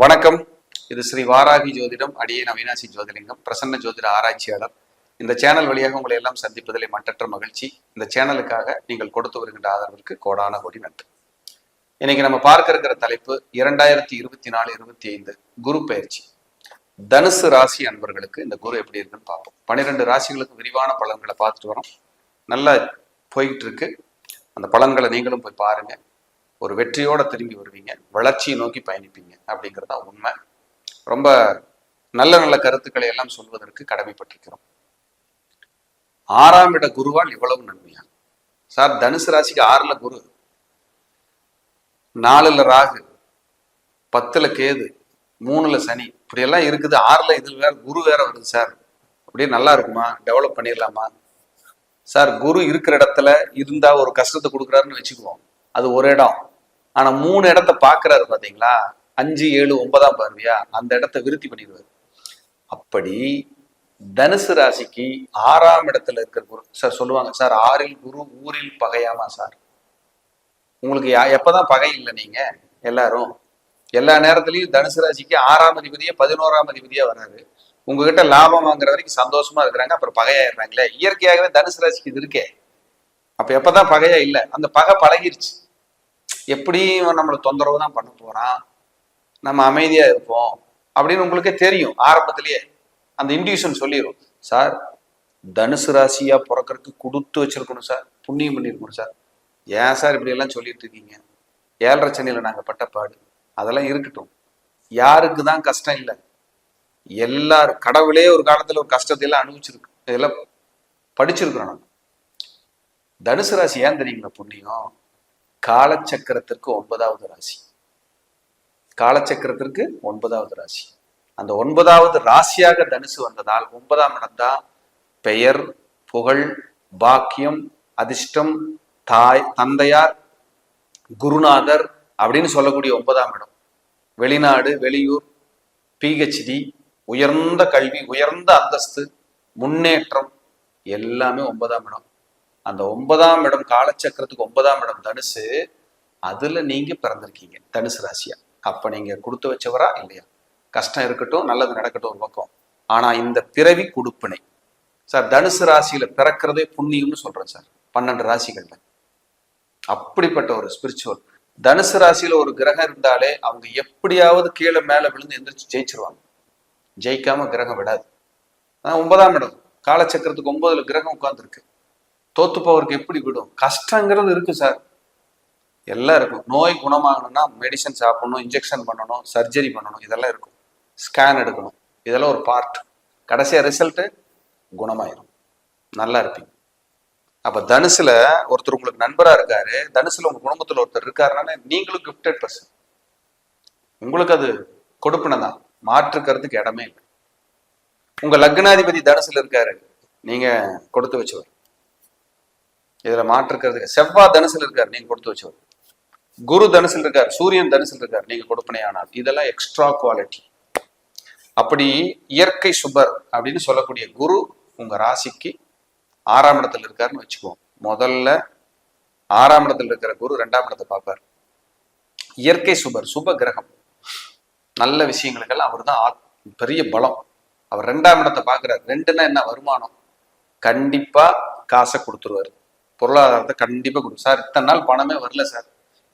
வணக்கம். இது ஸ்ரீ வாராகி ஜோதிடம் அடியே அவினாசி ஜோதிலிங்கம் பிரசன்ன ஜோதிட ஆராய்ச்சியாளர். இந்த சேனல் வழியாக உங்களை எல்லாம் சந்திப்பதிலே மட்டற்ற மகிழ்ச்சி. இந்த சேனலுக்காக நீங்கள் கொடுத்து வருகின்ற ஆதரவிற்கு கோடான கோடி நன்றி. இன்னைக்கு நம்ம பார்க்க இருக்கிற தலைப்பு இரண்டாயிரத்தி இருபத்தி நாலு இருபத்தி ஐந்து குரு பயிற்சி. தனுசு ராசி அன்பர்களுக்கு இந்த குரு எப்படி இருக்குன்னு பார்ப்போம். பன்னிரெண்டு ராசிகளுக்கு விரிவான பலன்களை பார்த்துட்டு வரோம். நல்லா போயிட்டு இருக்கு. அந்த பலன்களை நீங்களும் போய் பாருங்க. ஒரு வெற்றியோட திரும்பி வருவீங்க வளர்ச்சியை நோக்கி பயணிப்பீங்க அப்படிங்கிறதா உண்மை. ரொம்ப நல்ல நல்ல கருத்துக்களை எல்லாம் சொல்வதற்கு கடமைப்பட்டிருக்கிறோம். ஆறாம் இட குருவால் இவ்வளவு நன்மையா? சார் தனுசு ராசிக்கு ஆறுல குரு நாலுல ராகு பத்துல கேது மூணுல சனி இப்படியெல்லாம் இருக்குது. ஆறுல இதில் வேற குரு வேற வருது சார். அப்படியே நல்லா இருக்குமா? டெவலப் பண்ணிடலாமா? சார் குரு இருக்கிற இடத்துல இருந்தா ஒரு கஷ்டத்தை கொடுக்குறாருன்னு வச்சுக்குவோம். அது ஒரு இடம். ஆனா மூணு இடத்த பாக்குறாரு பாத்தீங்களா? அஞ்சு ஏழு ஒன்பதாம் பார்வையா? அந்த இடத்த விருத்தி பண்ணிடுவாரு. அப்படி தனுசு ராசிக்கு ஆறாம் இடத்துல இருக்கிற குரு சார் சொல்லுவாங்க சார் ஆறில் குரு ஊரில் பகையாமா சார் உங்களுக்கு யா- எப்பதான் பகை இல்லை நீங்க எல்லாரும். எல்லா நேரத்துலயும் தனுசு ராசிக்கு ஆறாம் அதிபதியே பதினோராம் அதிபதியா வராரு. உங்ககிட்ட லாபம் வாங்குற வரைக்கும் சந்தோஷமா இருக்கிறாங்க அப்புறம் பகையாயிடுறாங்களே. இயற்கையாகவே தனுசு ராசிக்கு இது இருக்கே. அப்ப எப்பதான் பகையா இல்லை? அந்த பகை பழகிருச்சு. எப்படியும் இவன் நம்மளை தொந்தரவு தான் பண்ண போறான்? நம்ம அமைதியா இருப்போம். அப்படின்னு உங்களுக்கே தெரியும். ஆரம்பத்திலேயே அந்த இன்டியூஷன் சொல்லிடும் சார் தனுசு ராசியா பிறக்கறதுக்கு கொடுத்து வச்சிருக்கணும் சார். புண்ணியம் பண்ணியிருக்கணும் சார். ஏன் சார் இப்படி எல்லாம் சொல்லிட்டு இருக்கீங்க? ஏழரை சென்னையில நாங்கள் பட்டப்பாடு அதெல்லாம் இருக்கட்டும். யாருக்கு தான் கஷ்டம் இல்லை. எல்லாரும் கடவுளே ஒரு காலத்தில் ஒரு கஷ்டத்தை எல்லாம் அனுபவிச்சிருக்கு. இதெல்லாம் படிச்சிருக்கிறோம் நம்ம தனுசு ராசி ஏன் தெரியுங்களா புண்ணியம்? காலச்சக்கரத்திற்கு ஒன்பதாவது ராசி. காலச்சக்கரத்திற்கு ஒன்பதாவது ராசி. அந்த ஒன்பதாவது ராசியாக தனுசு வந்ததால் ஒன்பதாம் இடம் தான் பெயர் புகழ் பாக்கியம் அதிர்ஷ்டம் தாய் தந்தையார் குருநாதர் அப்படின்னு சொல்லக்கூடிய ஒன்பதாம் இடம். வெளிநாடு வெளியூர் பிஹெச்டி உயர்ந்த கல்வி உயர்ந்த அந்தஸ்து முன்னேற்றம் எல்லாமே ஒன்பதாம் இடம். அந்த ஒன்பதாம் இடம் காலச்சக்கரத்துக்கு ஒன்பதாம் இடம் தனுசு. அதுல நீங்க பிறந்திருக்கீங்க. தனுசு ராசியா. அப்ப நீங்க கொடுத்து வச்சவரா இல்லையா? கஷ்டம் இருக்கட்டும் நல்லது நடக்கட்டும் ஒரு பக்கம். ஆனா இந்த பிறவி கொடுப்பினை. சார் தனுசு ராசியில பிறக்கிறதே புண்ணியம்னு சொல்றேன் சார். பன்னெண்டு ராசிகள்ல. அப்படிப்பட்ட ஒரு ஸ்பிரிச்சுவல் தனுசு ராசியில ஒரு கிரகம் இருந்தாலே அவங்க எப்படியாவது கீழே மேல விழுந்து எந்திரிச்சு ஜெயிச்சிருவாங்க. ஜெயிக்காம கிரகம் விடாது. ஆனா ஒன்பதாம் இடம். காலச்சக்கரத்துக்கு ஒன்பதுல கிரகம் உட்கார்ந்துருக்கு. தோத்து போவருக்கு எப்படி விடும்? கஷ்டங்கிறது இருக்கு சார். எல்லாம் இருக்கும். நோய் குணமாகணும்னா மெடிசன் சாப்பிடணும் இன்ஜெக்ஷன் பண்ணணும் சர்ஜரி பண்ணணும் இதெல்லாம் இருக்கும். ஸ்கேன் எடுக்கணும். இதெல்லாம் ஒரு பார்ட் கடைசியா ரிசல்ட்டு குணமாயிரும். நல்லா இருப்பீங்க. அப்போ தனுசில் ஒருத்தர் உங்களுக்கு நண்பராக இருக்காரு. தனுசில் உங்கள் குடும்பத்தில் ஒருத்தர் இருக்காருனால நீங்களும் கிஃப்டட் பர்சன் உங்களுக்கு அது கொடுப்பினதான் மாற்றுக்கிறதுக்கு இடமே இல்லை. உங்கள் லக்னாதிபதி தனுசில் இருக்காரு. நீங்கள் கொடுத்து வச்சவர். இதுல மாற்றுக்கிறதுக்கு செவ்வாய் தனுசில் இருக்காரு நீங்க கொடுத்து வச்சவர். குரு தனுசில் இருக்கார் சூரியன் தனுசில் இருக்கார் நீங்க கொடுப்பனையானார் இதெல்லாம் எக்ஸ்ட்ரா குவாலிட்டி அப்படி இயற்கை சுபர் அப்படின்னு சொல்லக்கூடிய குரு உங்க ராசிக்கு ஆறாம் இடத்துல இருக்காருன்னு வச்சுக்குவோம். முதல்ல ஆறாம் இடத்துல இருக்கிற குரு ரெண்டாம் இடத்தை பார்ப்பார். இயற்கை சுபர் சுப கிரகம். நல்ல விஷயங்களுக்கெல்லாம் அவர் தான் பெரிய பலம். அவர் ரெண்டாம் இடத்தை பார்க்கிறார். ரெண்டுன்னா என்ன? வருமானம். கண்டிப்பா காசை கொடுத்துருவாரு. பொருளாதாரத்தை கண்டிப்பா கொடுக்கும். சார் இத்தனை நாள் பணமே வரல சார்.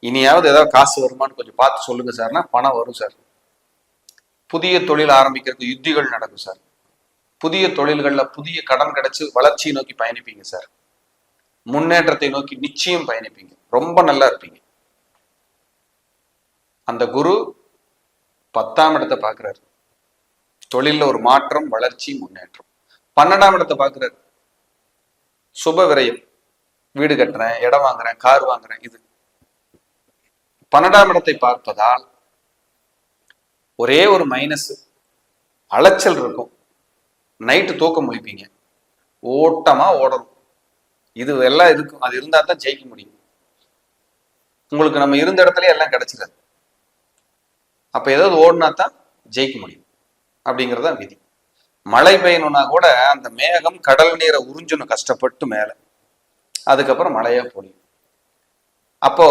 இனியாவது ஏதாவது காசு வருமான்னு கொஞ்சம் பார்த்து சொல்லுங்க சார்னா பணம் வரும் சார். புதிய தொழில் ஆரம்பிக்கிறதுக்கு யுத்திகள் நடக்கும் சார். புதிய தொழில்கள்ல புதிய கடன் கிடைச்சு வளர்ச்சியை நோக்கி பயணிப்பீங்க சார். முன்னேற்றத்தை நோக்கி நிச்சயம் பயணிப்பீங்க. ரொம்ப நல்லா இருப்பீங்க. அந்த குரு பத்தாம் இடத்தை பார்க்கிறாரு. தொழிலில் ஒரு மாற்றம் வளர்ச்சி முன்னேற்றம். பன்னெண்டாம் இடத்தை பார்க்குறாரு. சுப விரயம். வீடு கட்டுறேன் இடம் வாங்குறேன் கார் வாங்குறேன் இது. பன்னெண்டாம் இடத்தை பார்ப்பதால் ஒரே ஒரு மைனஸ் அலைச்சல் இருக்கும். நைட்டு தூக்கம் முழிப்பீங்க ஓட்டமா ஓடணும். இது எல்லாம் இருக்கும் அது இருந்தா தான் ஜெயிக்க முடியும். உங்களுக்கு நம்ம இருந்த இடத்துல எல்லாம் கிடைச்சிடாது. அப்ப ஏதாவது ஓடினா தான் ஜெயிக்க முடியும். அப்படிங்கறதா விதி. மழை பெய்யணும்னா கூட அந்த மேகம் கடல் நீரை உறிஞ்சணும் கஷ்டப்பட்டு மேல. அதுக்கப்புறம் மழையா பொழியும். அப்போ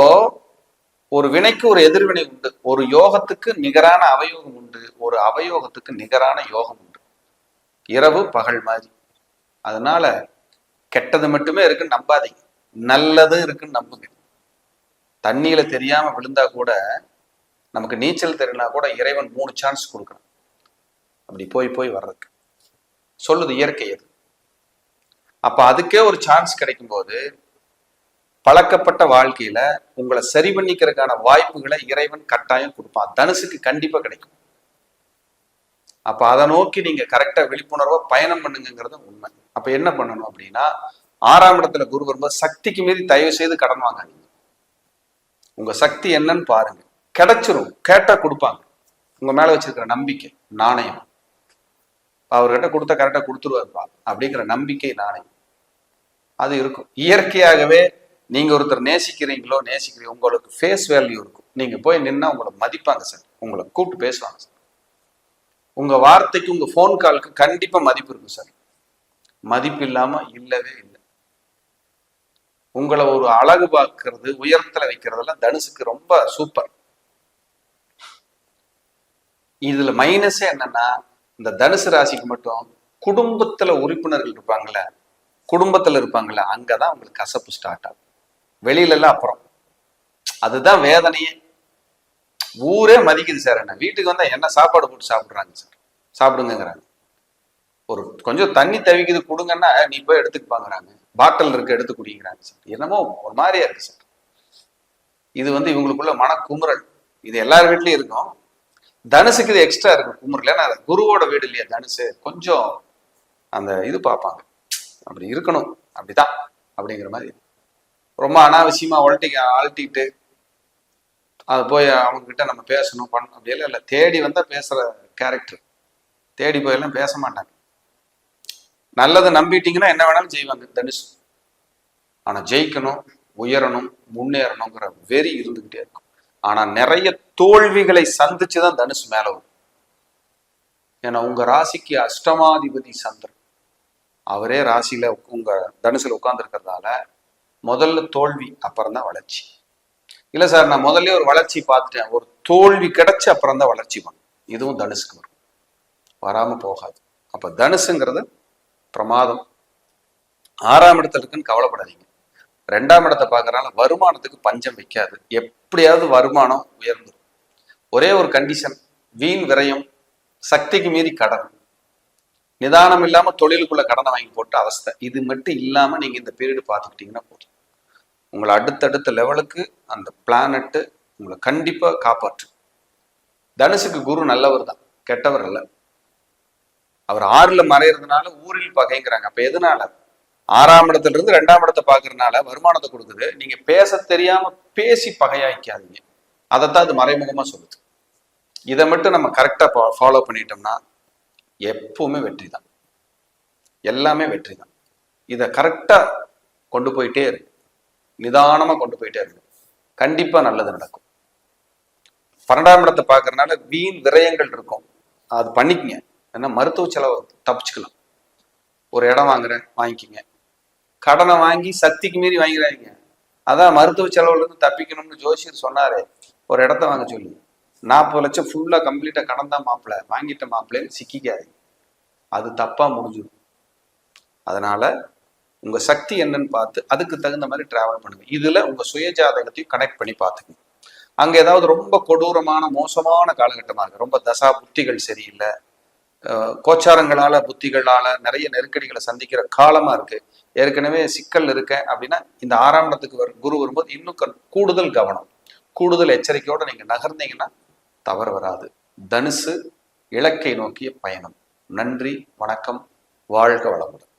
ஒரு வினைக்கு ஒரு எதிர்வினை உண்டு. ஒரு யோகத்துக்கு நிகரான அவயோகம் உண்டு. ஒரு அவயோகத்துக்கு நிகரான யோகம் உண்டு. இரவு பகல் மாதிரி. அதனால கெட்டது மட்டுமே இருக்குன்னு நம்பாதீங்க. நல்லது இருக்குன்னு நம்புங்க. தண்ணியில தெரியாம விழுந்தா கூட நமக்கு நீச்சல் தெரியலனா கூட இறைவன் மூணு சான்ஸ் கொடுக்குறான் அப்படி போய் போய் வர்றதுக்கு. சொல்லுது இயற்கை அது அப்ப அதுக்கே ஒரு சான்ஸ் கிடைக்கும் போது பழக்கப்பட்ட வாழ்க்கையில உங்களை சரி பண்ணிக்கிறதுக்கான வாய்ப்புகளை இறைவன் கட்டாயம் கொடுப்பான். தனுசுக்கு கண்டிப்பா கிடைக்கும். அப்ப அதை நோக்கி நீங்க கரெக்டா விழிப்புணர்வா பயணம் பண்ணுங்கிறது உண்மை. அப்ப என்ன பண்ணணும் அப்படின்னா ஆறாம் இடத்துல குரு வரும்போது சக்திக்கு மீறி தயவு செய்து கடன் வாங்காதீங்க. உங்க சக்தி என்னன்னு பாருங்க. கிடைச்சிரும். கேட்டா கொடுப்பாங்க. உங்க மேல வச்சிருக்கிற நம்பிக்கை நாணயம். அவர்கிட்ட கொடுத்த கரெக்டா கொடுத்துருவாருப்பா அப்படிங்கிற நம்பிக்கை நாணயம் அது இருக்கும். இயற்கையாகவே நீங்க ஒருத்தர் நேசிக்கிறீங்களோ நேசிக்கிறீங்க உங்களுக்கு ஃபேஸ் வேல்யூ இருக்கும். நீங்க போய் நின்னா உங்களை மதிப்பாங்க சார். உங்களை கூப்பிட்டு பேசுவாங்க சார். உங்க வார்த்தைக்கு உங்க ஃபோன் காலுக்கு கண்டிப்பா மதிப்பு இருக்கும் சார். மதிப்பு இல்லாம இல்லவே இல்லை. உங்களை ஒரு அழகு பார்க்கறது உயரத்துல வைக்கிறதெல்லாம் தனுசுக்கு ரொம்ப சூப்பர் இதுல மைனஸே என்னன்னா இந்த தனுசு ராசிக்கு மட்டும் குடும்பத்துல உறுப்பினர்கள் இருப்பாங்கல்ல குடும்பத்துல இருப்பாங்கல்ல அங்கதான் உங்களுக்கு கசப்பு ஸ்டார்ட் ஆகும். வெளியில எல்லாம் அப்புறம். அதுதான் வேதனையே. ஊரே மதிக்குது சார் என்ன. வீட்டுக்கு வந்தா என்ன சாப்பாடு போட்டு சாப்பிடுறாங்க சார் சாப்பிடுங்கிறாங்க ஒரு கொஞ்சம் தண்ணி தவிக்குது கொடுங்கன்னா நீ போய் எடுத்துக்குப்பாங்கிறாங்க பாட்டில் இருக்கு எடுத்து குடிங்கிறாங்க சார் என்னமோ ஒரு மாதிரியா இருக்கு சார் இது வந்து இவங்களுக்குள்ள மனக்குமுறல். இது எல்லார் வீட்லயும் இருக்கும். தனுசுக்கு இது எக்ஸ்ட்ரா இருக்கும். குமுறல். ஏன்னா அது குருவோட வீடு இல்லையா தனுசு? கொஞ்சம் அந்த இது பார்ப்பாங்க. அப்படி இருக்கணும். அப்படிதான். அப்படிங்கிற மாதிரி. ரொம்ப அனாவசியமா உழட்டி ஆழ்த்திட்டு அது போய் அவங்க கிட்ட நம்ம பேசணும் பண்ணணும். அப்படியெல்லாம் இல்லை. தேடி வந்தா பேசுற கேரக்டர் தேடி போயெல்லாம் பேச மாட்டாங்க. நல்லதை நம்பிட்டீங்கன்னா என்ன வேணாலும் செய்வாங்க தனுஷ் ஆனா ஜெயிக்கணும் உயரணும் முன்னேறணுங்கிற வெறி இருந்துகிட்டே இருக்கும். ஆனா நிறைய தோல்விகளை சந்திச்சுதான் தனுஷ் மேல வரும். ஏன்னா உங்க ராசிக்கு அஷ்டமாதிபதி சந்திரன். அவரே ராசியில உங்க தனுசுல உட்கார்ந்துருக்கிறதால முதல்ல தோல்வி அப்புறம் தான் வளர்ச்சி. இல்ல சார் நான் முதல்ல ஒரு வளர்ச்சி பார்த்துட்டேன். ஒரு தோல்வி கிடைச்சு அப்புறம் தான் வளர்ச்சி பண்ணும் இதுவும் தனுசுக்கு வரும். வராம போகாது. அப்ப தனுசுங்கிறது பிரமாதம். ஆறாம் இடத்துல இருக்குன்னு கவலைப்படாதீங்க. ரெண்டாம் இடத்தை பார்க்கறனால வருமானத்துக்கு பஞ்சம் வைக்காது. எப்படியாவது வருமானம் உயர்ந்துடும் ஒரே ஒரு கண்டிஷன் வீண் விரயம் சக்திக்கு மீறி கடன். நிதானம் இல்லாம தொழிலுக்குள்ள கடனை வாங்கி போட்ட அவஸ்தை. இது மட்டும் இல்லாம நீங்க இந்த பீரியடு பார்த்துக்கிட்டீங்கன்னா போதும். உங்களை அடுத்தடுத்த லெவலுக்கு அந்த பிளானட்டு உங்களை கண்டிப்பா காப்பாற்றும். தனுசுக்கு குரு நல்லவர் தான். கெட்டவர் அல்ல. அவர் ஆறுல மறையறதுனால ஊரில் பகைங்கிறாங்க. அப்ப எதனால? ஆறாம் இடத்துல இருந்து ரெண்டாம் இடத்தை பாக்குறதுனால வருமானத்தை கொடுக்குது. நீங்க பேச தெரியாம பேசி பகையாய்க்காதீங்க அதைத்தான் அது மறைமுகமா சொல்லுது. இதை மட்டும் நம்ம கரெக்டா ஃபாலோ பண்ணிட்டோம்னா எப்பவுமே வெற்றி தான் எல்லாமே வெற்றி தான் இதை கரெக்டா கொண்டு போயிட்டே இருக்கு நிதானமா கொண்டு போயிட்டே இருக்கு கண்டிப்பா நல்லது நடக்கும். பன்னெண்டாம் இடத்தை பாக்குறதுனால வீண் விரயங்கள் இருக்கும். அது பண்ணிக்கங்க. ஏன்னா மருத்துவ செலவு தப்பிச்சுக்கலாம். ஒரு இடம் வாங்குறேன் வாங்கிக்கிங்க. கடனை வாங்கி சக்திக்கு மீறி வாங்கிறாங்க அதான் மருத்துவ செலவுலேருந்து தப்பிக்கணும்னு ஜோசியர் சொன்னாரு. ஒரு இடத்த வாங்க சொல்லி. நாற்பது லட்சம் ஃபுல்லாக கம்ப்ளீட்டாக கடன் தான் மாப்பிள்ளை வாங்கிட்ட மாப்பிள்ளைன்னு சிக்கிக்காது அது தப்பாக முடிஞ்சிடும். அதனால உங்கள் சக்தி என்னன்னு பார்த்து அதுக்கு தகுந்த மாதிரி ட்ராவல் பண்ணுங்க. இதில் உங்கள் சுய ஜாதகத்தையும் கனெக்ட் பண்ணி பார்த்துக்குங்க அங்கே ஏதாவது ரொம்ப கொடூரமான மோசமான காலகட்டமாக இருக்குது ரொம்ப தசா புத்திகள் சரியில்லை. கோச்சாரங்களால் கோச்சாரங்களால நிறைய நெருக்கடிகளை சந்திக்கிற காலமாக இருக்குது ஏற்கனவே சிக்கல் இருக்கேன் அப்படின்னா இந்த ஆறாம் இடத்துக்கு வரும் குரு வரும்போது இன்னும் க- கூடுதல் கவனம். கூடுதல் எச்சரிக்கையோட நீங்க நகர்ந்தீங்கன்னா தவறு வராது. தனுசு இலக்கை நோக்கிய பயணம். நன்றி வணக்கம் வாழ்க வளமுடன்.